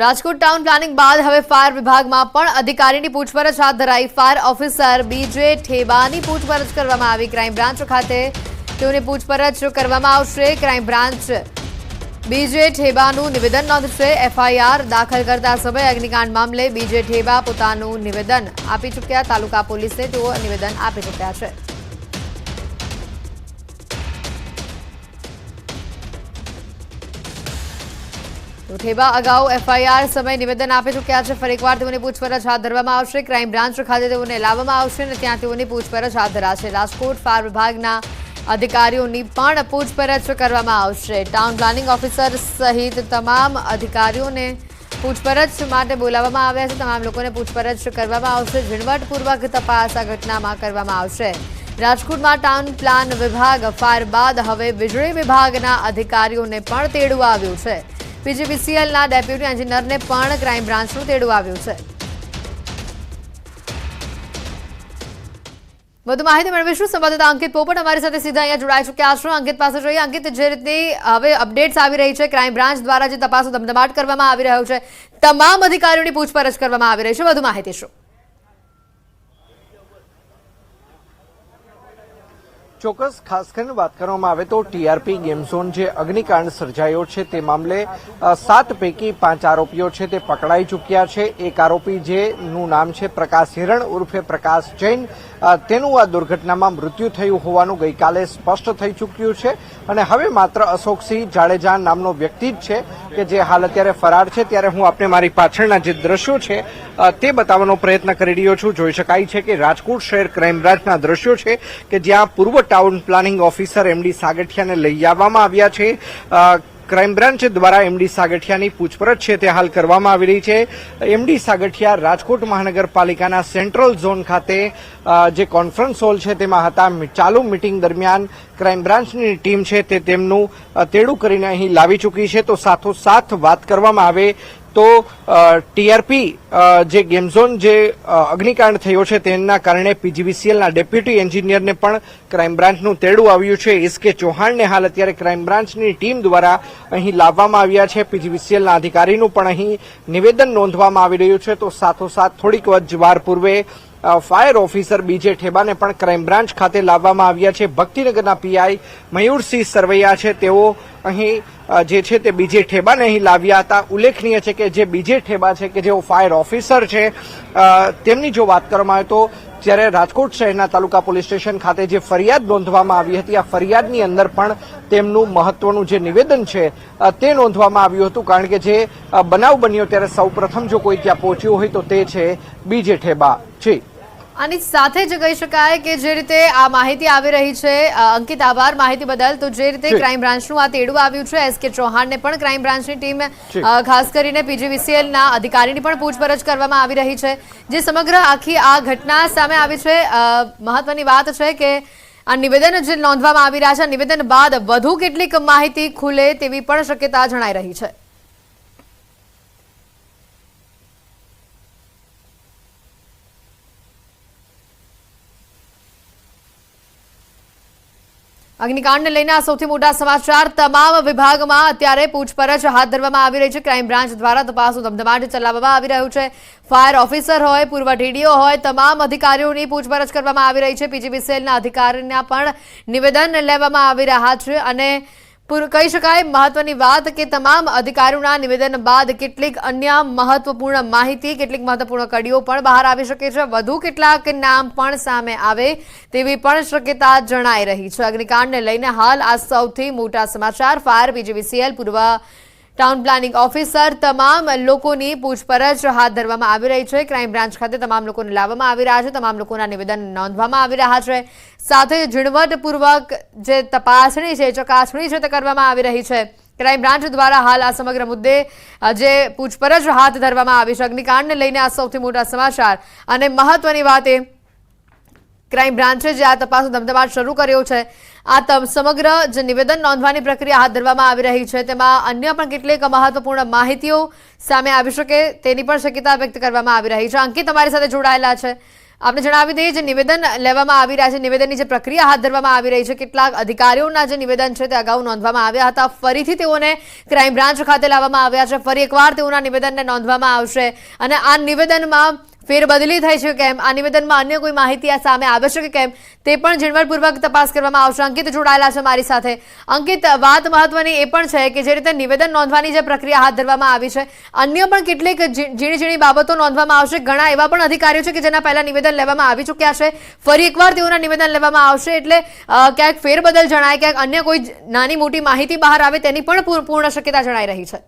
Rajkot town planning બાદ હવે fire વિભાગમાં પણ અધિકારીની પૂછપરછ હાથ ધરાઈ. ફાયર ઓફિસર બીજે ઠેબાની પૂછપરછ કરવામાં આવી. ક્રાઇમ બ્રાન્ચ ખાતે તેઓની પૂછપરછ કરવામાં આવશે. ક્રાઇમ બ્રાન્ચ બીજે ઠેબાનું નિવેદન નોંધશે. એફઆઈઆર દાખલ કરતા સમયે અગ્નિકાંડ મામલે બીજે ઠેબા પોતાનું નિવેદન આપી ચૂક્યા. તાલુકા પોલીસે તેઓ નિવેદન આપી ચૂક્યા છે. તો અગાઉ એફઆઈઆર સમય નિવેદન આપી ચૂક્યા છે ફરી એકવાર તેઓની પૂછપરછ હાથ ધરવામાં આવશે. ક્રાઇમ બ્રાન્ચ ખાતે તેઓને લાવવામાં આવશે અને ત્યાં તેઓની પૂછપરછ હાથ ધરાશે. રાજકોટ ફાયર વિભાગના અધિકારીઓની પણ પૂછપરછ કરવામાં આવશે. ટાઉન પ્લાનિંગ ઓફિસર સહિત તમામ અધિકારીઓને પૂછપરછ માટે બોલાવવામાં આવ્યા છે. તમામ લોકોને પૂછપરછ કરવામાં આવશે. ઝીણવટપૂર્વક તપાસ આ ઘટનામાં કરવામાં આવશે. રાજકોટમાં ટાઉન પ્લાન વિભાગ ફાયર બાદ હવે વીજળી વિભાગના અધિકારીઓને પણ તેડવું આવ્યું છે. પીજીવીસીએલના ડેપ્યુટી એન્જિનિયરને પણ ક્રાઇમ બ્રાન્ચનું તેડું આવ્યું છે. વધુ માહિતી મેળવીશું. સંવાદદાતા અંકિત પોપટ અમારી સાથે સીધા અહીંયા જોડાઈ ચૂક્યા છો. અંકિત પાસે જોઈએ. અંકિત, જે રીતની હવે અપડેટ્સ આવી રહી છે, ક્રાઇમ બ્રાન્ચ દ્વારા જે તપાસો ધમધમાટ કરવામાં આવી રહ્યો છે, તમામ અધિકારીઓની પૂછપરછ કરવામાં આવી રહી છે. વધુ માહિતી શું? ચોક્કસ, ખાસ કરીને વાત કરવામાં આવે તો ટીઆરપી ગેમ ઝોન જે અગ્નિકાંડ સર્જાયો છે તે મામલે સાત પૈકી પાંચ આરોપીઓ છે તે પકડાઈ ચૂક્યા છે. એક આરોપી જેનું નામ છે પ્રકાશ હિરણ ઉર્ફે પ્રકાશ જૈન. તેનું આ દુર્ઘટનામાં મૃત્યુ થયું હોવાનું ગઈકાલે સ્પષ્ટ થઈ ચૂક્યું છે. અને હવે માત્ર અશોકસિંહ જાડેજા નામનો વ્યક્તિ જ છે કે જે હાલ અત્યારે ફરાર છે. ત્યારે હું આપને મારી પાછળના જે દ્રશ્યો છે તે બતાવવાનો પ્રયત્ન કરી રહ્યો છું. જોઈ શકાય છે કે રાજકોટ શહેર ક્રાઇમ બ્રાન્ચના દ્રશ્યો છે કે જ્યાં પૂર્વ ટાઉન પ્લાનિંગ ઓફિસર એમડી સાગઠિયાને લઈ આવવામાં આવ્યા છે. ક્રાઇમ બ્રાન્ચ દ્વારા એમડી સાગઠિયાની પૂછપરછ છે તે હાલ કરવામાં આવી રહી છે. એમડી સાગઠિયા રાજકોટ મહાનગરપાલિકાના સેન્ટ્રલ ઝોન ખાતે જે કોન્ફરન્સ હોલ છે તેમાં હતા. ચાલુ મિટિંગ દરમિયાન ક્રાઇમ બ્રાન્ચની ટીમ છે તે તેમનું તેડું કરીને અહીં લાવી ચૂકી છે. તો સાથોસાથ વાત કરવામાં આવે તો ટીઆરપી જે ગેમ ઝોન જે અગ્નિકાંડ થયો છે તેના કારણે પીજીવીસીએલના ડેપ્યુટી એન્જિનિયરને પણ ક્રાઇમ બ્રાન્ચનું તેડું આવ્યું છે. એસકે ચૌહાણને હાલ અત્યારે ક્રાઇમ બ્રાન્ચની ટીમ દ્વારા અહીં લાવવામાં આવ્યા છે. પીજીવીસીએલના અધિકારીનું પણ અહીં નિવેદન નોંધવામાં આવી રહ્યું છે. તો સાથોસાથ થોડીક વાર પૂર્વે ફાયર ઓફિસર બીજે ઠેબાને પણ ક્રાઇમ બ્રાન્ચ ખાતે લાવવામાં આવ્યા છે. ભક્તિનગરના પીઆઈ મયુરસિંહ સરવૈયા છે. તેઓ અહીં જે છે તે બીજે ઠેબાને અહીં લાવ્યા હતા. ઉલ્લેખનીય છે કે જે બીજે ઠેબા છે કે જેઓ ફાયર ઓફિસર છે તેમની જો વાત કરવામાં આવે તો જ્યારે રાજકોટ શહેરના તાલુકા પોલીસ સ્ટેશન ખાતે જે ફરિયાદ નોંધવામાં આવી હતી, આ ફરિયાદની અંદર પણ તેમનું મહત્વનું જે નિવેદન છે તે નોંધવામાં આવ્યું હતું. કારણ કે જે બનાવ બન્યો ત્યારે સૌપ્રથમ જો કોઈ ત્યાં પહોંચ્યું હોય તો તે છે બીજે ઠેબા. જી. આની સાથે જ કહી શકાય કે જે રીતે આ માહિતી આવી રહી છે અંકિત આભાર માહિતી બદલ. તો જે રીતે. ક્રાઇમ બ્રાન્ચનું આ તેડું આવ્યું છે એસ કે ચૌહાણને પણ ક્રાઇમ બ્રાન્ચની ટીમ ખાસ કરીને પીજીવીસીએલના અધિકારીની પણ પૂછપરછ કરવામાં આવી રહી છે. જે સમગ્ર આખી આ ઘટના સામે આવી છે મહત્વની વાત છે કે આ નિવેદન જે નોંધવામાં આવી રહ્યા છે નિવેદન બાદ વધુ કેટલીક માહિતી ખુલે તેવી પણ શક્યતા જણાઈ રહી છે. અગ્નિકાંડને લઈને સૌથી મોટા સમાચાર. તમામ વિભાગમાં અત્યારે પૂછપરછ હાથ ધરવામાં આવી રહી છે. ક્રાઇમ બ્રાન્ચ દ્વારા તપાસો ધમધમાટ ચલાવવામાં આવી રહ્યું છે. ફાયર ઓફિસર હોય, પૂર્વ ટીડીઓ હોય, તમામ અધિકારીઓની પૂછપરછ કરવામાં આવી રહી છે. પીજીવીસીએલના અધિકારીના પણ નિવેદન લેવામાં આવી રહ્યા છે અને કહી શકાય, મહત્વની વાત કે તમામ અધિકારીઓના નિવેદન બાદ કેટલીક અન્ય મહત્વપૂર્ણ માહિતી, કેટલીક મહત્વપૂર્ણ કડીઓ પણ બહાર આવી શકે છે. વધુ કેટલાક નામ પણ સામે આવે તેવી પણ શક્યતા જણાઈ રહી છે. અગ્નિકાંડને લઈને હાલ આ સૌથી મોટા સમાચાર. ફાયર પીજીવીસીએલ પૂર્વ ટાઉન પ્લાનિંગ ઓફિસર તમામ લોકોની પૂછપરછ હાથ ધરવામાં આવી રહી છે. ક્રાઇમ બ્રાન્ચ ખાતે તમામ લોકોને લાવવામાં આવી રહ્યા છે. તમામ લોકોના નિવેદન નોંધવામાં આવી રહ્યા છે. સાથે ઝીણવટપૂર્વક જે તપાસણી છે, ચકાસણી છે તે કરવામાં આવી રહી છે. ક્રાઇમ બ્રાન્ચ દ્વારા હાલ આ સમગ્ર મુદ્દે જે પૂછપરછ હાથ ધરવામાં આવી છે, અગ્નિકાંડને લઈને આ સૌથી મોટા સમાચાર. અને મહત્વની વાત એ ક્રાઇમ બ્રાન્ચે જે આ તપાસનો ધમધમાટ શરૂ કર્યો છે, આ સમગ્ર જે નિવેદન નોંધવાની પ્રક્રિયા હાથ ધરવામાં આવી રહી છે, તેમાં અન્ય પણ કેટલીક મહત્વપૂર્ણ માહિતીઓ સામે આવી શકે તેની પણ શક્યતા વ્યક્ત કરવામાં આવી રહી છે. અંકિત તમારી સાથે જોડાયેલા છે. આપણે જણાવી દઈએ, જે નિવેદન લેવામાં આવી રહ્યા છે, નિવેદનની જે પ્રક્રિયા હાથ ધરવામાં આવી રહી છે, કેટલાક અધિકારીઓના જે નિવેદન છે તે અગાઉ નોંધવામાં આવ્યા હતા. ફરીથી તેઓને ક્રાઇમ બ્રાન્ચ ખાતે લાવવામાં આવ્યા છે. ફરી એકવાર તેઓના નિવેદનને નોંધવામાં આવશે અને આ નિવેદનમાં ફેરબદલી થઈ છે કેમ? આ નિવેદનમાં અન્ય કોઈ માહિતી આ સામે આવે છે કે કેમ? તે પણ ઝીણવટપૂર્વક તપાસ કરવામાં આવશે. અંકિત જોડાયેલા છે મારી સાથે. અંકિત, વાત મહત્વની એ પણ છે કે જે રીતે નિવેદન નોંધવાની જે પ્રક્રિયા હાથ ધરવામાં આવી છે, અન્ય પણ કેટલીક ઝીણી ઝીણી બાબતો નોંધવામાં આવશે. ઘણા એવા પણ અધિકારીઓ છે કે જેના પહેલા નિવેદન લેવામાં આવી ચૂક્યા છે. ફરી એકવાર તેઓના નિવેદન લેવામાં આવશે એટલે ક્યાંક ફેરબદલ જણાય, ક્યાંક અન્ય કોઈ નાની મોટી માહિતી બહાર આવે તેની પણ પૂર્ણ શક્યતા જણાઈ રહી છે.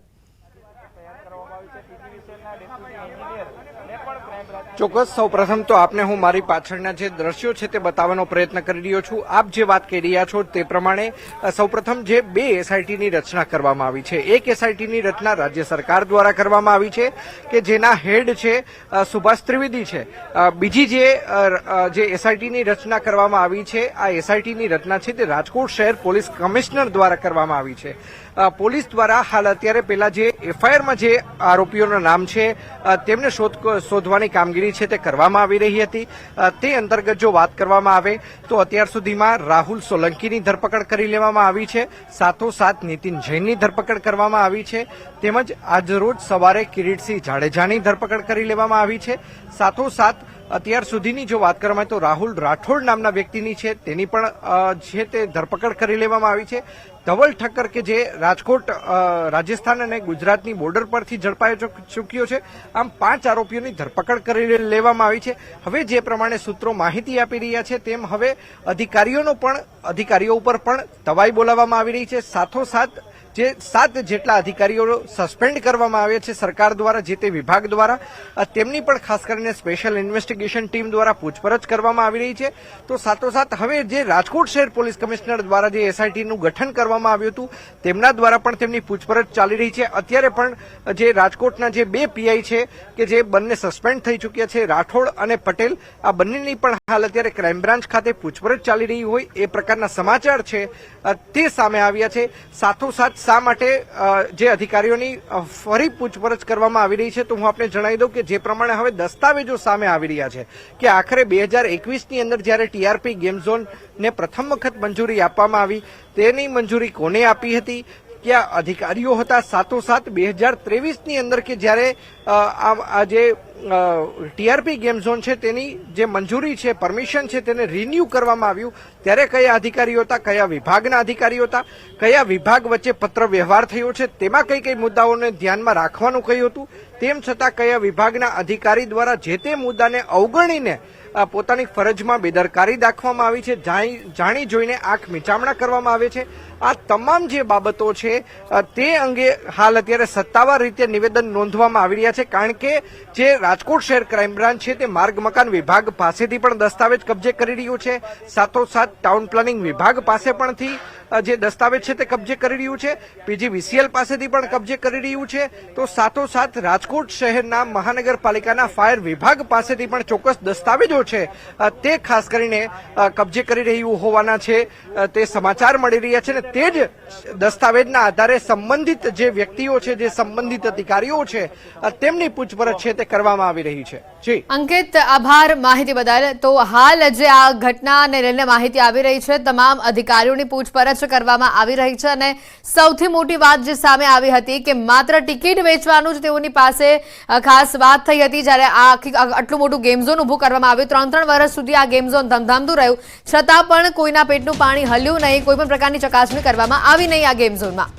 ચોક્કસ સૌ પ્રથમ તો આપને હું મારી પાછળના જે દ્રશ્યો છે તે બતાવવાનો પ્રયત્ન કરી રહ્યો છું. આપ જે વાત કરી રહ્યા છો તે પ્રમાણે સૌપ્રથમ જે બે એસઆઈટીની રચના કરવામાં આવી છે. એક એસઆઈટીની રચના રાજ્ય સરકાર દ્વારા કરવામાં આવી છે કે જેના હેડ છે સુભાષ ત્રિવેદી છે. બીજી જે જે એસઆઈટીની રચના કરવામાં આવી છે, આ એસઆઈટીની રચના છે તે રાજકોટ શહેર પોલીસ કમિશનર દ્વારા કરવામાં આવી છે. પોલીસ દ્વારા હાલ અત્યારે પેલા જે એફઆઈઆરમાં જે આરોપીઓના નામ છે તેમને શોધ શોધવાની કામગીરી છે તે કરવામાં આવી રહી હતી. તે અંતર્ગત જો વાત કરવામાં આવે, તો અત્યાર સુધીમાં રાહુલ સોલંકીની ધરપકડ કરી લેવામાં આવી છે. સાથોસાથ નીતિન જૈનની ધરપકડ કરવામાં આવી છે. તેમજ આજરોજ સવારે કિરીટસિંહ જાડેજાની ધરપકડ કરી લેવામાં આવી છે. સાથોસાથ અત્યાર સુધીની જો વાત કરવામાં તો રાહુલ રાઠોડ નામના વ્યક્તિની છે. તેની પણ છે તે ધરપકડ કરી લેવામાં આવી છે. ધવલ ઠક્કર કે જે રાજકોટ રાજસ્થાન અને ગુજરાતની બોર્ડર પરથી ઝડપાઈ ચૂક- ચૂક્યો છે. આમ પાંચ આરોપીઓની ધરપકડ કરી લેવામાં આવી છે. હવે જે પ્રમાણે સૂત્રો માહિતી આપી રહ્યા છે તેમ હવે અધિકારીઓનો પણ, અધિકારીઓ ઉપર પણ તવાઈ બોલાવવામાં આવી રહી છે. સાથોસાથ જે સાત જેટલા અધિકારીઓ સસ્પેન્ડ કરવામાં આવ્યા છે સરકાર દ્વારા, જે તે વિભાગ દ્વારા. તેમની પણ ખાસ કરીને સ્પેશિયલ ઇન્વેસ્ટિગેશન ટીમ દ્વારા પૂછપરછ કરવામાં આવી રહી છે. તો સાથોસાથ હવે જે રાજકોટ શહેર પોલીસ કમિશનર દ્વારા જે એસઆઈટીનું ગઠન કરવામાં આવ્યું હતું, તેમના દ્વારા પણ તેમની પૂછપરછ ચાલી રહી છે. અત્યારે પણ જે રાજકોટના જે બે પીઆઈ છે, કે જે બંને સસ્પેન્ડ થઈ ચૂક્યા છે, રાઠોડ અને પટેલ, આ બંનેની પણ હાલ અત્યારે ક્રાઇમ બ્રાન્ચ ખાતે પૂછપરછ ચાલી રહી હોય, એ પ્રકારના સમાચાર છે તે સામે આવ્યા છે. સાથોસાથ શા માટે જે અધિકારીઓની ફરી પૂછપરછ કરવામાં આવી રહી છે, તો હું આપને જણાવી દઉં કે જે પ્રમાણે હવે દસ્તાવેજો સામે આવી રહ્યા છે કે આખરે બે હજાર એકવીસની અંદર જ્યારે ટીઆરપી ગેમ ઝોનને પ્રથમ વખત મંજૂરી આપવામાં આવી, તેની મંજૂરી કોને આપી હતી ક્યાં અધિકારીઓ હતા. સાતોસાત બે હજાર ત્રેવીસની અંદર કે જ્યારે આ જે ટીઆરપી ગેમ ઝોન છે તેની જે મંજૂરી છે, પરમિશન છે તેને રિન્યુ કરવામાં આવ્યું. ત્યારે કયા અધિકારીઓ હતા, કયા વિભાગના અધિકારીઓ હતા, કયા વિભાગ વચ્ચે પત્ર વ્યવહાર થયો છે, તેમાં કઈ કઈ મુદ્દાઓને ધ્યાનમાં રાખવાનું કહ્યું હતું. તેમ છતાં કયા વિભાગના અધિકારી દ્વારા જે તે મુદ્દાને અવગણીને પોતાની ફરજમાં બેદરકારી દાખવામાં આવી છે જાણી જોઈને આંખ મિચામણા કરવામાં આવે છે. આ તમામ જે બાબતો છે તે અંગે હાલ અત્યારે સત્તાવાર રીતે નિવેદન નોંધવામાં આવી રહ્યા છે. કારણ કે જે રાજકોટ શહેર ક્રાઇમ બ્રાન્ચ છે, તે માર્ગ મકાન વિભાગ પાસેથી પણ દસ્તાવેજ કબજે કરી રહ્યું છે. સાથોસાથ ટાઉન પ્લાનિંગ વિભાગ પાસે પણથી જે દસ્તાવેજ છે, તે કબજે કરી રહ્યું છે. પીજીવીસીએલ પાસેથી પણ કબજે કરી રહ્યું છે. તો સાથોસાથ રાજકોટ શહેરના મહાનગરપાલિકાના ફાયર વિભાગ પાસેથી પણ ચોક્કસ દસ્તાવેજો છે તે ખાસ કરીને કબજે કરી રહ્યું હોવાના છે. તે સમાચાર મળી રહ્યા છે ને તે જ દસ્તાવેજના આધારે સંબંધિત જે વ્યક્તિઓ છે, જે સંબંધિત અધિકારીઓ છે તેમની પૂછપરછ છે તે કરવામાં આવી રહી છે. અંકિત, આભાર માહિતી બદલ. તો હાલ જે આ ઘટનાને લઈને માહિતી આવી રહી છે, તમામ અધિકારીઓની પૂછપરછ કરવામાં આવી રહી છે અને સૌથી મોટી વાત જે સામે આવી હતી કે માત્ર ટિકિટ વેચવાનું જ તેઓની પાસે ખાસ વાત થઈ હતી જ્યારે આ આખી આટલું મોટું ગેમ ઝોન ઊભું કરવામાં આવ્યું. ત્રણ ત્રણ વર્ષ સુધી આ ગેમ ઝોન ધમધમતું રહ્યું. છતાં પણ કોઈના પેટનું પાણી હલ્યું નહીં, કોઈ પણ પ્રકારની ચકાસણી કરવામાં આવી નહીં આ ગેમ ઝોનમાં.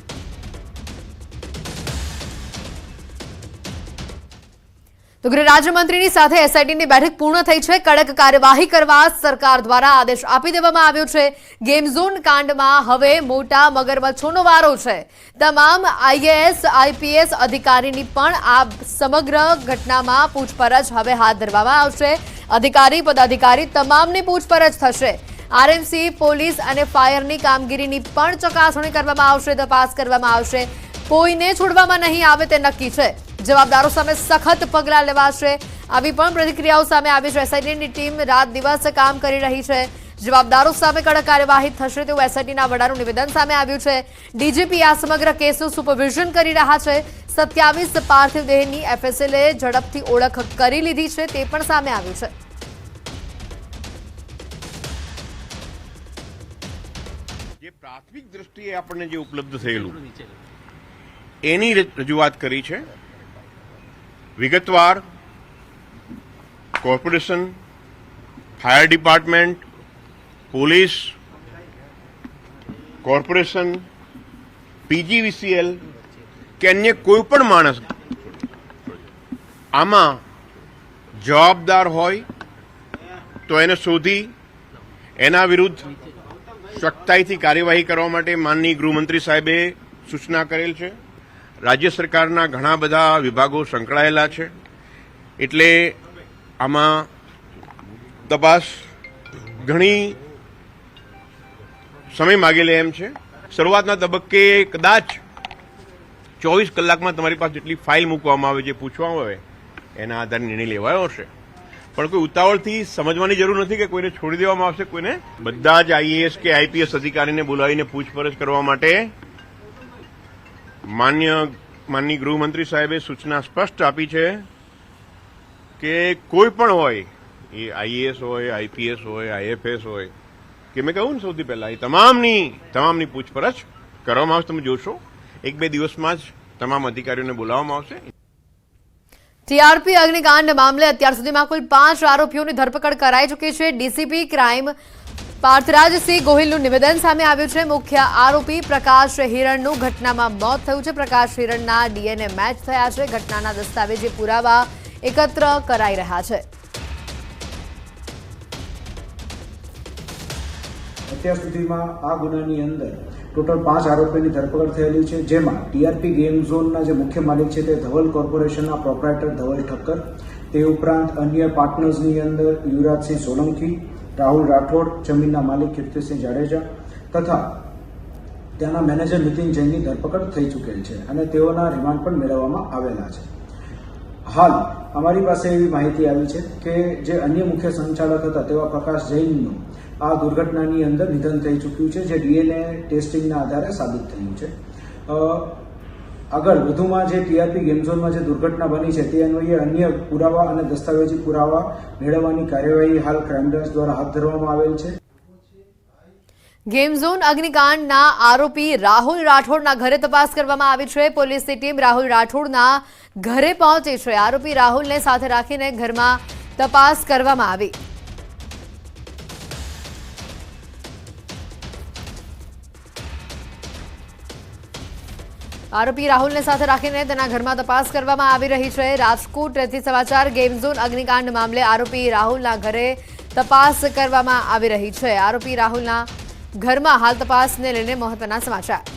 તો ગૃહ રાજ્યમંત્રીની સાથે એસઆઈટીની બેઠક પૂર્ણ થઈ છે. કડક કાર્યવાહી કરવા સરકાર દ્વારા આદેશ આપી દેવામાં આવ્યો છે. ગેમ ઝોન કાંડમાં હવે મોટા મગરમચ્છોનો વારો છે. તમામ આઈએએસ આઈપીએસ અધિકારીની પણ આ સમગ્ર ઘટનામાં પૂછપરછ હવે હાથ ધરવામાં આવશે. અધિકારી, પદાધિકારી તમામની પૂછપરછ થશે. આરએમસી, પોલીસ અને ફાયરની કામગીરીની પણ ચકાસણી કરવામાં આવશે, તપાસ કરવામાં આવશે. કોઈને છોડવામાં નહીં આવે તે નક્કી છે. જવાબદારો સામે સખત પગલાં લેવાશે. આવી પણ પ્રતિક્રિયાઓ સામે આવી છે. એસઆઈટીની ટીમ રાત દિવસ કામ કરી રહી છે. જવાબદારો સામે કડક કાર્યવાહી થશે તેવું એસઆઈટીના વડાનું નિવેદન સામે આવ્યું છે. ડીજીપી આ સમગ્ર કેસનું સુપરવિઝન કરી રહ્યા છે. સત્યાવીસ પાર્થિવ દેહની એફએસએલએ ઝડપથી ઓળખ કરી લીધી છે, તે પણ સામે આવ્યું છે. વૈશ્વિક દ્રષ્ટિએ આપણને જે ઉપલબ્ધ થયેલું. એની રજૂઆત કરી છે. વિગતવાર corporation, fire department, police, corporation, PGVCL કે અન્ય કોઈ પણ માણસ આમાં જવાબદાર હોય તો એને શોધી એના વિરુદ્ધ સખ્તાઈથી કાર્યવાહી કરવા માટે માનનીય ગૃહમંત્રી સાહેબે સૂચના કરેલ છે. રાજ્ય સરકારના ઘણા બધા વિભાગો સંકળાયેલા છે. એટલે આમાં તપાસ ઘણી સમય માગી એમ છે. શરૂઆતના તબક્કે કદાચ ચોવીસ કલાકમાં તમારી પાસે જેટલી ફાઇલ મૂકવામાં આવે, જે પૂછવામાં આવે, એના આધારે નિર્ણય લેવાયો હશે. પણ કોઈ ઉતાવળથી સમજવાની જરૂર નથી કે કોઈને છોડી દેવામાં આવશે, કોઈને બધા જ આઈએએસ કે આઈપીએસ અધિકારીને બોલાવીને પૂછપરછ કરવા માટે માન્ય માનની ગૃહમંત્રી સાહેબે સૂચના સ્પષ્ટ આપી છે કે કોઈ પણ હોય, એ આઈએએસ હોય, આઈપીએસ હોય, આઈએફએસ હોય, કે મેં કહ્યું ને સૌથી પહેલા, એ તમામની તમામની પૂછપરછ કરવામાં આવશે, તમે જોશો. એક બે દિવસમાં જ તમામ અધિકારીઓને બોલાવવામાં આવશે. ટીઆરપી અગ્નિકાંડ મામલે અત્યાર સુધીમાં કુલ પાંચ આરોપીઓની ધરપકડ કરાઈ ચૂકી છે. ડીસીપી ક્રાઇમ પાર્થરાજસિંહ ગોહિલનું નિવેદન સામે આવ્યું છે. મુખ્ય આરોપી પ્રકાશ હિરણનું ઘટનામાં મોત થયું છે. પ્રકાશ હિરણના ડીએનએ મેચ થયા છે. ઘટનાના દસ્તાવેજી પુરાવા એકત્ર કરાઈ રહ્યા છે. અત્યાર સુધીમાં આ ગુનાની અંદર ટોટલ પાંચ આરોપીની ધરપકડ થયેલી છે, જેમાં ટીઆરપી ગેમ ઝોનના જે મુખ્ય માલિક છે તે ધવલ કોર્પોરેશનના પ્રોપરાઇટર ધવલ ઠક્કર, તે ઉપરાંત અન્ય પાર્ટનર્સની અંદર યુવરાજસિંહ સોલંકી, રાહુલ રાઠોડ, જમીનના માલિક કીર્તિસિંહ જાડેજા તથા ત્યાંના મેનેજર નીતિન જૈનની ધરપકડ થઈ ચૂકેલ છે અને તેઓના રિમાન્ડ પણ મેળવવામાં આવેલા છે. હાલ અમારી પાસે એવી માહિતી આવી છે કે જે અન્ય મુખ્ય સંચાલક હતા તેવા પ્રકાશ જૈનનું આ દુર્ઘટનાની અંદર નિધન થઈ ચૂક્યું છે, જે ડીએનએ ટેસ્ટિંગના આધારે સાબિત થયું છે. આગળ વધુમાં જે ટીઆરપી ગેમ ઝોનમાં જે દુર્ઘટના બની છે, તે અન્વયે અન્ય પુરાવા અને દસ્તાવેજી પુરાવા મેળવવાની કાર્યવાહી હાલ ક્રાઇમ દ્વારા હાથ ધરવામાં આવેલ છે. ગેમ ઝોન અગ્નિકાંડના આરોપી રાહુલ રાઠોડના ઘરે તપાસ કરવામાં આવી છે. પોલીસની ટીમ રાહુલ રાઠોડના ઘરે પહોંચી છે. આરોપી રાહુલને સાથે રાખીને ઘરમાં તપાસ કરવામાં આવી. આરોપી રાહુલને સાથે રાખીને તેના ઘરમાં તપાસ કરવામાં આવી રહી છે. રાજકોટથી સમાચાર ગેમઝોન અગ્નિકાંડ મામલે આરોપી રાહુલના ઘરે તપાસ કરવામાં આવી રહી છે. આરોપી રાહુલના ઘરમાં હાલ તપાસને લઈને મહત્વના સમાચાર.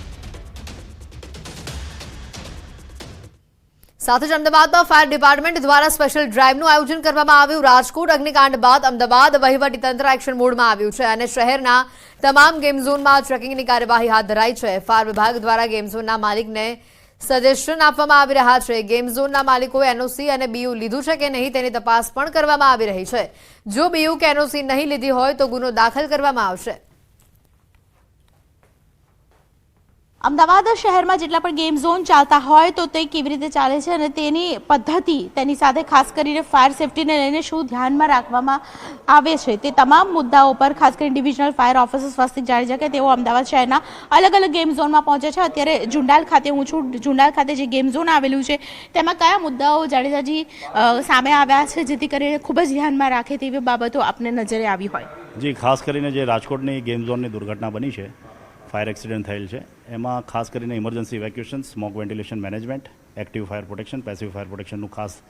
સાથે જ અમદાવાદમાં ફાયર ડિપાર્ટમેન્ટ દ્વારા સ્પેશિયલ ડ્રાઇવનું આયોજન કરવામાં આવ્યું. રાજકોટ, અગ્નિકાંડ બાદ અમદાવાદ વહીવટીતંત્ર એક્શન મોડમાં આવ્યું છે અને શહેરના તમામ ગેમ ઝોનમાં ટ્રેકિંગની કાર્યવાહી હાથ ધરાઈ છે. ફાયર વિભાગ દ્વારા ગેમ ઝોનના માલિકને સજેશન આપવામાં આવી રહ્યા છે. ગેમ ઝોનના માલિકોએ એનઓસી અને બીયુ લીધું છે કે નહીં તેની તપાસ પણ કરવામાં આવી રહી છે. જો બીયુ કે એનઓસી નહીં લીધી હોય તો ગુનો દાખલ કરવામાં આવશે. અમદાવાદ શહેરમાં જેટલા પણ ગેમ ઝોન ચાલતા હોય તો તે કેવી રીતે ચાલે છે અને તેની પદ્ધતિ તેની સાથે ખાસ કરીને ફાયર સેફટીને લઈને શું ધ્યાનમાં રાખવામાં આવે છે તે તમામ મુદ્દાઓ પર ખાસ કરીને divisional fire officer Swastik Jadeja કે તેઓ અમદાવાદ શહેરના અલગ અલગ ગેમ ઝોનમાં પહોંચે છે. અત્યારે જુંડાલ ખાતે હું છું. જુંડાલ ખાતે જે ગેમ ઝોન આવેલું છે તેમાં કયા મુદ્દાઓ જાડેજાજી સામે આવ્યા છે જેથી કરીને ખૂબ જ ધ્યાનમાં રાખે તેવી બાબતો આપને નજરે આવી હોય? જી, ખાસ કરીને જે રાજકોટની ગેમ ઝોનની દુર્ઘટના બની છે ફાયર એક્સિડન્ટ થયેલ છે. એમાં ખાસ કરીને emergency evacuation smoke ventilation management active fire protection passive fire પ્રોટેક્શનનું ખાસ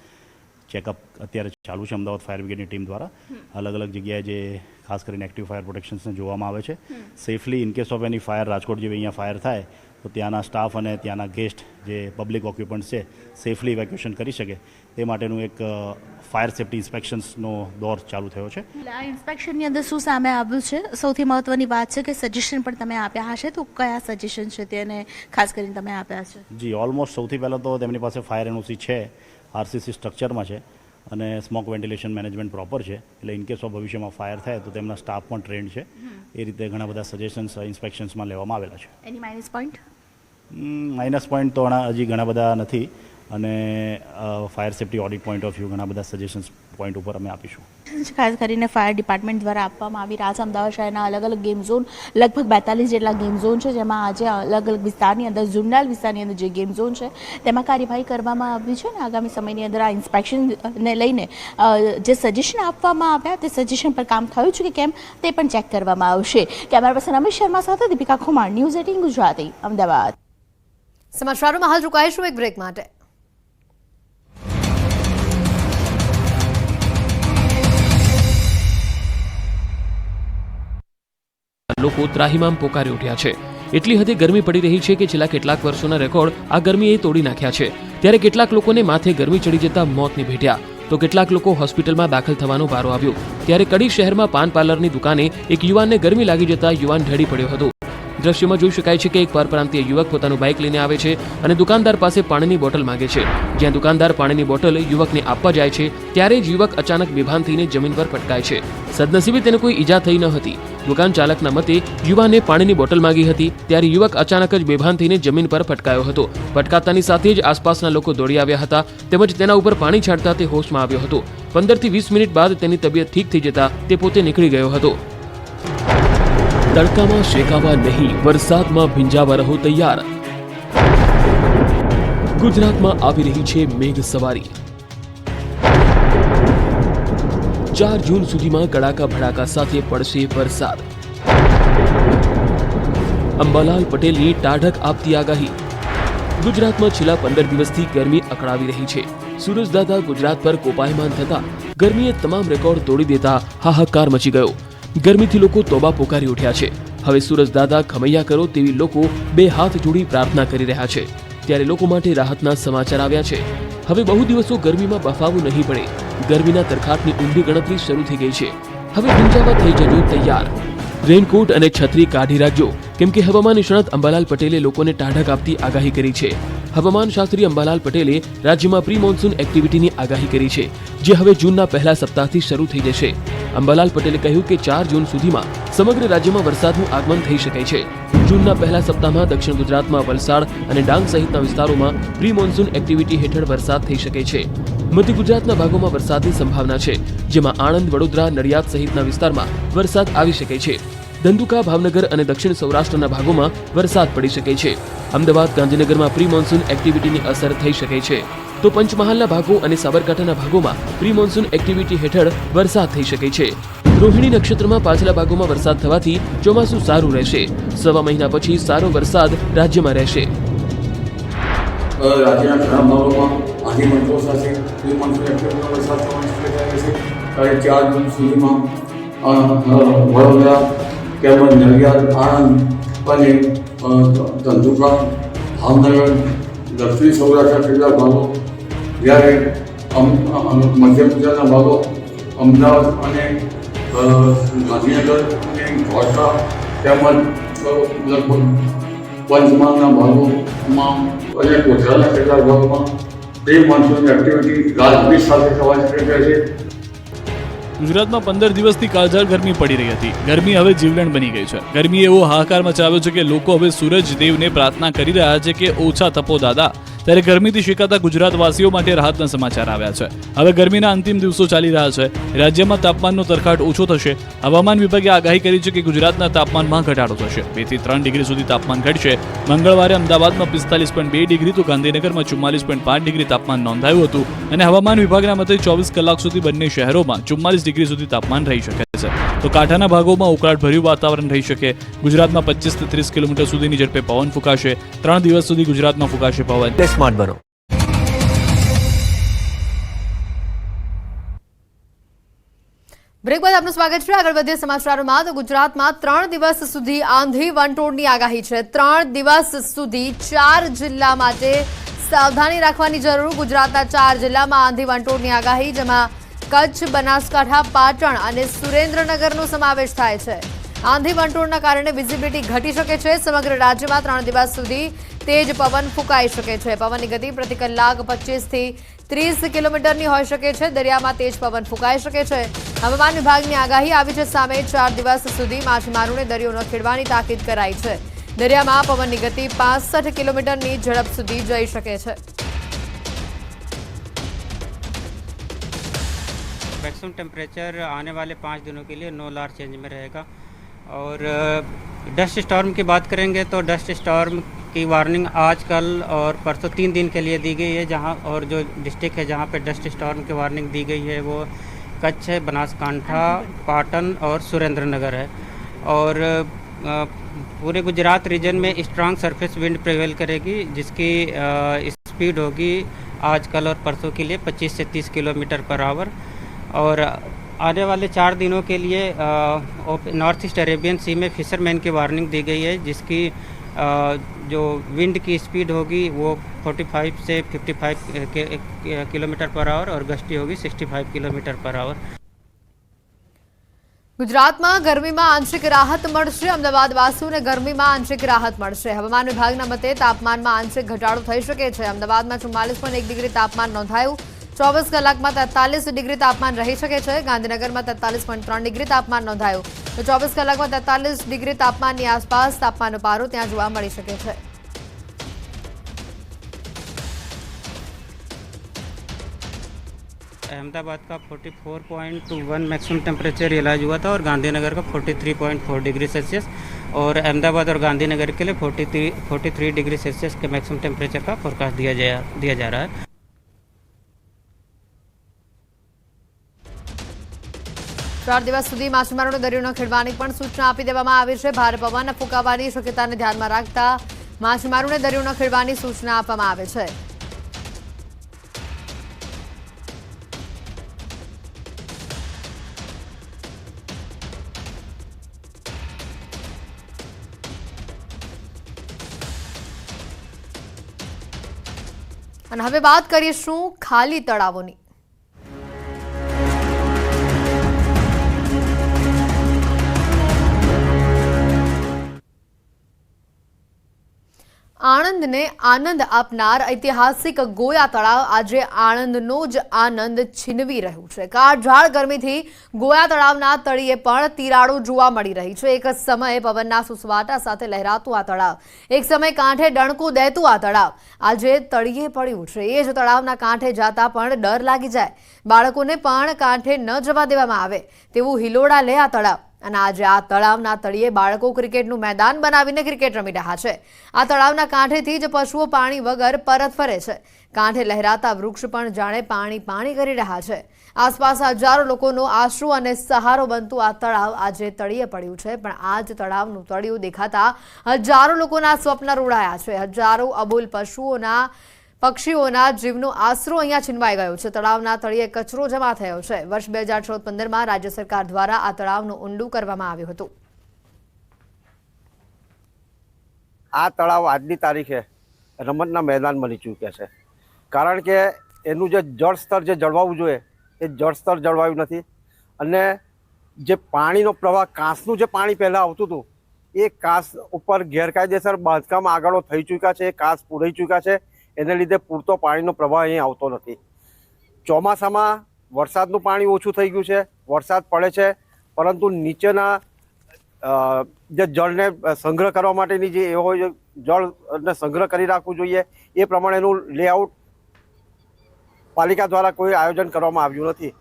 ચેકઅપ અત્યારે ચાલુ છે અમદાવાદ ફાયર બ્રિગેડની ટીમ દ્વારા. અલગ અલગ જગ્યાએ જે ખાસ કરીને એક્ટિવ ફાયર પ્રોટેક્શન્સને જોવામાં આવે છે. Safely in case of any fire Rajkot જેવી અહીંયા ફાયર થાય તો ત્યાંના સ્ટાફ અને ત્યાંના ગેસ્ટ જે પબ્લિક ઓક્યુપન્ટ છે સેફલી ઇવેક્યુએશન કરી શકે. તે માટેનું એક ફાયર સેફ્ટી ઇન્સ્પેક્શન્સનો દોર ચાલુ થયો છે. આ ઇન્સ્પેક્શનની અંદર શું સામે આવ્યું છે? સૌથી મહત્વની વાત છે કે સજેશન પણ તમે આપ્યા હશે તો કયા સજેશન છે તેને ખાસ કરીને તમે આપ્યા છે જી ઓલમોસ્ટ સૌથી પહેલાં તો તેમની પાસે ફાયર એનઓસી છે આરસીસી સ્ટ્રક્ચરમાં છે. અને સ્મોક વેન્ટિલેશન મેનેજમેન્ટ પ્રોપર છે. એટલે ઇન કેસ ઓફ ભવિષ્યમાં ફાયર થાય તો તેમના સ્ટાફ પણ ટ્રેન્ડ છે. એ રીતે ઘણા બધા સજેશન્સ ઇન્સ્પેક્શન્સમાં લેવામાં આવેલા છે. એની માઇનસ પોઈન્ટ માઇનસ પોઈન્ટ તો હજી ઘણા બધા નથી. અને fire safety audit point of view ઘણા બધા સજેશન્સ પોઈન્ટ ઉપર અમે આપીશું. ખાસ કરીને ફાયર ડિપાર્ટમેન્ટ દ્વારા આપવામાં આવી રહ્યા છે. અમદાવાદ શહેરના અલગ અલગ ગેમ ઝોન લગભગ બેતાલીસ જેટલા ગેમ ઝોન છે જેમાં આજે અલગ અલગ વિસ્તારની અંદર ઝુંડાલ વિસ્તારની અંદર જે ગેમ ઝોન છે તેમાં કાર્યવાહી કરવામાં આવી છે અને આગામી સમયની અંદર આ ઇન્સ્પેક્શનને લઈને જે સજેશન આપવામાં આવ્યા તે સજેશન પર કામ થયું છે કે કેમ તે પણ ચેક કરવામાં આવશે. કેમેરા પર્સન અમિત શર્મા સાથે દીપિકા ખુમાર ન્યૂઝ એટીન ગુજરાતી અમદાવાદ. સમાચારોમાં હાલ રોકાઈશું એક બ્રેક માટે. લોકો ત્રાહિમામ પોકારી ઉઠ્યા છે. એટલી હદે ગરમી પડી રહી છે કે છેલ્લા કેટલાક વર્ષોના રેકોર્ડ આ ગરમીએ તોડી નાખ્યા છે. ત્યારે કેટલાક લોકોને માથે ગરમી ચડી જતા મોત નિભેટ્યા. તો કેટલાક લોકો હોસ્પિટલમાં દાખલ થવાનો વારો આવ્યો. ત્યારે કડી શહેરમાં પાન પાર્લરની દુકાને એક યુવાનને ગરમી લાગી જતા યુવાન ઢળી પડ્યો હતો. દ્રશ્યમાં જોઈ શકાય છે કે એક પરપ્રાંતીય યુવક પોતાનું બાઇક લઈને આવે છે અને દુકાનદાર પાસે પાણીની બોટલ માંગે છે. જ્યાં દુકાનદાર પાણીની બોટલ યુવકને આપવા જાય છે, ત્યારે જ યુવક અચાનક બેભાન થઈને જમીન પર પટકાય છે. સદનસીબે તેને કોઈ ઈજા થઈ ન હતી. દુકાન ચાલકના મતે યુવાને પાણીની બોટલ માંગી હતી, ત્યારે યુવક અચાનક જ બેભાન થઈને જમીન પર ફટકાયો હતો. ફટકાતાની સાથે જ આસપાસના લોકો દોડી આવ્યા હતા, તેમજ તેના ઉપર પાણી છાંટતા તે હોશમાં આવ્યો હતો. પંદરથી વીસ મિનિટ બાદ તેની તબિયત ઠીક થઈ જતા તે પોતે નીકળી ગયો હતો. તડકામાં શેકાવા નહીં વરસાદમાં ભીંજાવા રહો તૈયાર ગુજરાતમાં આવી રહી છે મેઘ સવારી ચાર જૂન સુધીમાં કડાકા ભડાકા સાથે પડશે વરસાદ અંબાલાલ પટેલની ટાઢક આપતી આગાહી ગુજરાતમાં છેલ્લા પંદર દિવસથી ગરમી અકળાવી રહી છે સૂરજદાદા ગુજરાત પર કોપાયમાન થતા ગરમીએ તમામ રેકોર્ડ તોડી દેતા હાહાકાર મચી ગયો। ગરમીથી લોકો તોબા પોકારી ઉઠ્યા છે. હવે સૂરજદાદા ખમૈયા કરો તેવી લોકો બે હાથ જોડી પ્રાર્થના કરી રહ્યા છે. ત્યારે લોકો માટે રાહતના સમાચાર આવ્યા છે. હવે બહુ દિવસો ગરમીમાં બફાવું નહીં પડે. ગરમીના તરખાટની ઊંડી ગણતરી શરૂ થઈ ગઈ છે. હવે ભીંજાવા થઈ જજો તૈયાર. રેનકોટ અને છત્રી કાઢી રાખજો. કેમ કે હવામાન નિષ્ણાત અંબાલાલ પટેલે લોકોને ટાઢક આપતી આગાહી કરી છે. હવામાન શાસ્ત્રી અંબાલાલ પટેલે રાજ્યમાં પ્રી મોન્સૂન એક્ટિવિટીની આગાહી કરી છે, જે હવે જૂનના પહેલા સપ્તાહથી શરૂ થઈ જશે. અંબાલાલ પટેલે કહ્યું કે ચાર જૂન સુધીમાં સમગ્ર રાજ્યમાં વરસાદનું આગમન થઈ શકે છે. જૂનના પહેલા સપ્તાહમાં દક્ષિણ ગુજરાતમાં વલસાડ અને ડાંગ સહિતના વિસ્તારોમાં પ્રી મોન્સૂન એક્ટિવિટી હેઠળ વરસાદ થઈ શકે છે. મધ્ય ગુજરાતના ભાગોમાં વરસાદની સંભાવના છે, જેમાં આણંદ, વડોદરા, નડિયાદ સહિતના વિસ્તારમાં વરસાદ આવી શકે છે. ધંધુકા ભાવનગર અને દક્ષિણ સૌરાષ્ટ્રના ભાગોમાં વરસાદ પડી શકે છે. અમદાવાદ, ગાંધીનગરમાં પ્રી મોન્સૂન એક્ટિવિટીની અસર થઈ શકે છે. તો પંચમહાલના ભાગો અને સાબરકાંઠાના ભાગોમાં પ્રી મોન્સૂન એક્ટિવિટી હેઠળ વરસાદ થઈ શકે છે. રોહિણી નક્ષત્રમાં પાછલા ભાગોમાં વરસાદ થવાથી ચોમાસું સારું રહેશે. સવા મહિના પછી સારો વરસાદ રાજ્યમાં રહેશે. રાજ્યના ઘણા ભાગોમાં આંધી મંત્રો સાથે પ્રી મોન્સૂન એક્ટિવિટીનો વરસાદ થવાની શક્યતા રહેશે. ચાર જૂન સુધીમાં વડોદરા તેમજ નડિયાદ આણંદ અને ધંધુકા ભાવનગર, દક્ષિણ સૌરાષ્ટ્રના કેટલાક ભાગો, જ્યારે મધ્ય ગુજરાતના ભાગો, અમદાવાદ અને ગાંધીનગર અને ઘોસા તેમજ લગભગ પંચમહાલના ભાગોમાં અને ગુજરાતના કેટલાક ભાગોમાં પ્રી મોન્સૂનની એક્ટિવિટી ગાજવીજ સાથે થવાની શક્યતા છે. ગુજરાતમાં પંદર દિવસથી કાળઝાળ ગરમી પડી રહી હતી. ગરમી હવે જીવલેણ બની ગઈ છે. ગરમીએ એવો હાહાકાર મચાવ્યો છે કે લોકો હવે સૂરજ દેવને પ્રાર્થના કરી રહ્યા છે કે ઓછા તપો દાદા. ત્યારે ગરમીથી શેકાતા ગુજરાતવાસીઓ માટે રાહતના સમાચાર આવ્યા છે. હવે ગરમીના અંતિમ દિવસો ચાલી રહ્યા છે. રાજ્યમાં તાપમાનનો તરખાટ ઓછો થશે. હવામાન વિભાગે આગાહી કરી છે કે ગુજરાતના તાપમાનમાં ઘટાડો થશે. બેથી ત્રણ ડિગ્રી સુધી તાપમાન ઘટશે. મંગળવારે અમદાવાદમાં પિસ્તાલીસ પોઈન્ટ બે ડિગ્રી તો ગાંધીનગરમાં ચુમ્માલીસ પોઈન્ટ પાંચ ડિગ્રી તાપમાન નોંધાયું હતું. અને હવામાન વિભાગના મતે ચોવીસ કલાક સુધી બંને શહેરોમાં ચુમ્માલીસ ડિગ્રી સુધી તાપમાન રહી શકે છે. તો કાંઠાના ભાગોમાં ઉકળાટભર્યું વાતાવરણ રહી શકે. ગુજરાતમાં પચીસથી ત્રીસ કિલોમીટર સુધીની ઝડપે પવન ફૂંકાશે. ત્રણ દિવસ સુધી ગુજરાતમાં ફૂંકાશે પવન. સ્માર્ટ બનો. બ્રેક બાદ આપનું સ્વાગત છે. આગળ વધીએ સમાચારોમાં. તો ગુજરાતમાં ત્રણ દિવસ સુધી આંધી વંટોળની આગાહી છે. ત્રણ દિવસ સુધી ચાર જિલ્લા માટે સાવધાની રાખવાની જરૂર. ગુજરાતના ચાર જિલ્લામાં આંધી વંટોળની આગાહી, જેમાં કચ્છ, બનાસકાંઠા, પાટણ અને સુરેન્દ્રનગરનો સમાવેશ થાય છે. આંધી વંટોળના કારણે વિઝિબિલિટી ઘટી શકે છે. સમગ્ર રાજ્યમાં ત્રણ દિવસ સુધી તેજ પવન ફૂંકાઈ શકે છે. પવનની ગતિ પ્રતિ કલાક પચીસથી ત્રીસ કિલોમીટરની હોઈ શકે છે. દરિયામાં તેજ પવન ફૂંકાઈ શકે છે. હવામાન વિભાગની આગાહી આવી છે. સામે ચાર દિવસ સુધી માછીમારોને દરિયો ન ખેડવાની તાકીદ કરાઈ છે. દરિયામાં પવનની ગતિ પાસઠ કિલોમીટરની ઝડપ સુધી જઈ શકે છે. मैक्सिमम टेम्परेचर आने वाले पाँच दिनों के लिए नो लार चेंज में रहेगा और डस्ट स्टॉर्म की बात करेंगे तो डस्ट स्टॉर्म की वार्निंग आज कल और परसों तीन दिन के लिए दी गई है, जहाँ और जो डिस्ट्रिक्ट है जहाँ पे डस्ट स्टॉर्म की वार्निंग दी गई है वो कच्छ है, बनासकांठा, पाटन और सुरेंद्र नगर है। और पूरे गुजरात रीजन में स्ट्रांग सरफेस विंड प्रिवेल करेगी, जिसकी स्पीड होगी आज कल और परसों के लिए 25 से 30 किलोमीटर पर आवर और आने वाले चार दिनों के लिए नॉर्थ ईस्ट अरेबियन सी में फिशरमैन की वार्निंग दी गई है जिसकी अ, जो विंड की स्पीड होगी वो 45 से 55 के, के, किलोमीटर पर आवर और गश्ती होगी 65 किलोमीटर पर आवर ગુજરાતમાં ગરમીમાં આંશિક રાહત મળશે અમદાવાદ વાસીઓને ગરમીમાં આંશિક રાહત મળશે હવામાન વિભાગના મતે તાપમાનમાં આંશિક ઘટાડો થઈ શકે છે અમદાવાદમાં ચુમ્માલીસ પોઈન્ટ એક ડિગ્રી તાપમાન નોંધાયું ચોવીસ કલાકમાં તેતાલીસ ડિગ્રી તાપમાન રહી શકે છે ગાંધીનગરમાં તેતાલીસ પોઈન્ટ ત્રણ ડિગ્રી તાપમાન નોંધાયું તો ચોવીસ કલાકમાં તેતાલીસ ડિગ્રી તાપમાનની આસપાસ તાપમાનનો પારો ત્યાં જોવા મળી શકે છે अहमदाबाद का 44.1 मैक्सिमम टेम्परेचर रियलाइज हुआ था और गांधीनगर का 43.4 डिग्री सेल्सियस और अहमदाबाद और गांधीनगर के लिए 43 43 डिग्री सेल्सियस के मैक्सिमम टेम्परेचर का फोरकास्ट दिया जा दिया जा रहा है ચાર દિવસ સુધી માછીમારોને દરિયો ન ખેડવાની પણ સૂચના આપી દેવામાં આવી છે. ભારે પવન ફૂંકાવાની શક્યતાને ધ્યાનમાં રાખતા માછીમારોને દરિયો ન ખેડવાની સૂચના આપવામાં આવે છે. અને હવે વાત કરીશું ખાલી તળાવોની. આણંદને આનંદ આપનાર ઐતિહાસિક ગોયા તળાવ આજે આણંદનો જ આનંદ છીનવી રહ્યું છે. કાળઝાળ ગરમીથી ગોયા તળાવના તળિયે પણ તિરાડો જોવા મળી રહી છે. એક સમયે પવનના સુસવાટા સાથે લહેરાતું આ તળાવ, એક સમય કાંઠે ડણકું દેતું આ તળાવ. આજે તળિયે પડ્યું છે. એ જ તળાવના કાંઠે જતા પણ ડર લાગી જાય. બાળકોને પણ કાંઠે ન જવા દેવામાં આવે તેવું હિલોડા લે આ તળાવ. અને આજે આ તળાવના તળિયે બાળકો ક્રિકેટનું મેદાન બનાવીને ક્રિકેટ રમી રહ્યા છે. આ તળાવના કાંઠેથી જ પશુઓ પાણી વગર પરત ફરે છે. કાંઠે લહેરાતા વૃક્ષ પણ જાણે પાણી પાણી કરી રહ્યા છે. આસપાસ હજારો લોકોનો આશરો અને સહારો બનતું આ તળાવ આજે તળિયે પડ્યું છે, પણ આ જ તળાવનું તળિયું દેખાતા હજારો લોકોના સ્વપ્ન રોડાયા છે. હજારો અબોલ પશુઓના પક્ષીઓના જીવનો આશરો અહીંયા છીનવાઈ ગયો છે. તળાવના તળિયે કચરો જમા થયો છે. વર્ષ બે હજાર ચૌદ પંદરમાં રાજ્ય સરકાર દ્વારા આ તળાવનું ઊંડું કરવામાં આવ્યું હતું. આ તળાવ આજની તારીખે રમતના મેદાન બની ચૂક્યા છે. કારણ કે એનું જે જળ સ્તર જે જળવાવું જોઈએ, એ જળ સ્તર જળવાયું નથી. અને જે પાણીનો પ્રવાહ, કાંસનું જે પાણી પહેલાં આવતું હતું, એ કાંસ ઉપર ગેરકાયદેસર બાંધકામ આગળો થઈ ચૂક્યા છે, એ કાંસ પૂરાઈ ચૂક્યા છે. એને લીધે પૂરતો પાણીનો પ્રવાહ અહીં આવતો નથી. ચોમાસામાં વરસાદનું પાણી ઓછું થઈ ગયું છે, વરસાદ પડે છે, પરંતુ નીચેના જે જળને સંગ્રહ કરવા માટેની જે એવો જળને સંગ્રહ કરી રાખવું જોઈએ, એ પ્રમાણેનું લેઆઉટ પાલિકા દ્વારા કોઈ આયોજન કરવામાં આવ્યું નથી.